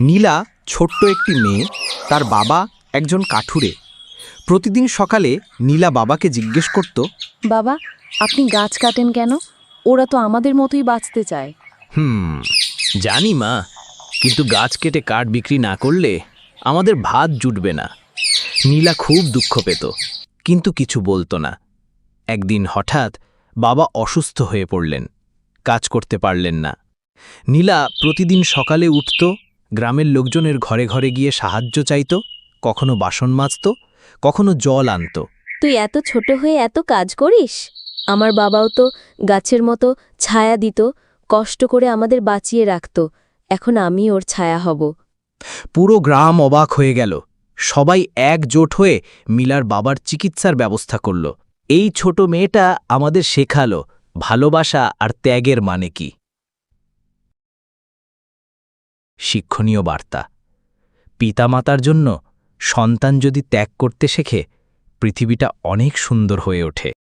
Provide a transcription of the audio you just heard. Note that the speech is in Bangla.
নীলা ছোট্ট একটি মেয়ে তার বাবা একজন কাঠুরে। প্রতিদিন সকালে নীলা বাবাকে জিজ্ঞেস করত বাবা আপনি গাছ কাটেন কেন? ওরা তো আমাদের মতোই বাঁচতে চায়। হুম জানি মা কিন্তু গাছ কেটে কাঠ বিক্রি না করলে আমাদের ভাত জুটবে না। নীলা খুব দুঃখ পেত কিন্তু কিছু বলতো না। একদিন হঠাৎ বাবা অসুস্থ হয়ে পড়লেন কাজ করতে পারলেন না। নীলা প্রতিদিন সকালে উঠত গ্রামের লোকজনের ঘরে ঘরে গিয়ে সাহায্য চাইত কখনো বাসন মাজত কখনো জল আনত। তুই এত ছোট হয়ে এত কাজ করিস? আমার বাবাও তো গাছের মতো ছায়া দিত কষ্ট করে আমাদের বাঁচিয়ে রাখত। এখন আমি ওর ছায়া হব। পুরো গ্রাম অবাক হয়ে গেল। সবাই একজোট হয়ে মিলার বাবার চিকিৎসার ব্যবস্থা করল। এই ছোট মেয়েটা আমাদের শেখালো ভালোবাসা আর ত্যাগের মানে কি। শিক্ষণীয় বার্তা। পিতামাতার জন্য সন্তান যদি ত্যাগ করতে শেখে পৃথিবীটা অনেক সুন্দর হয়ে ওঠে।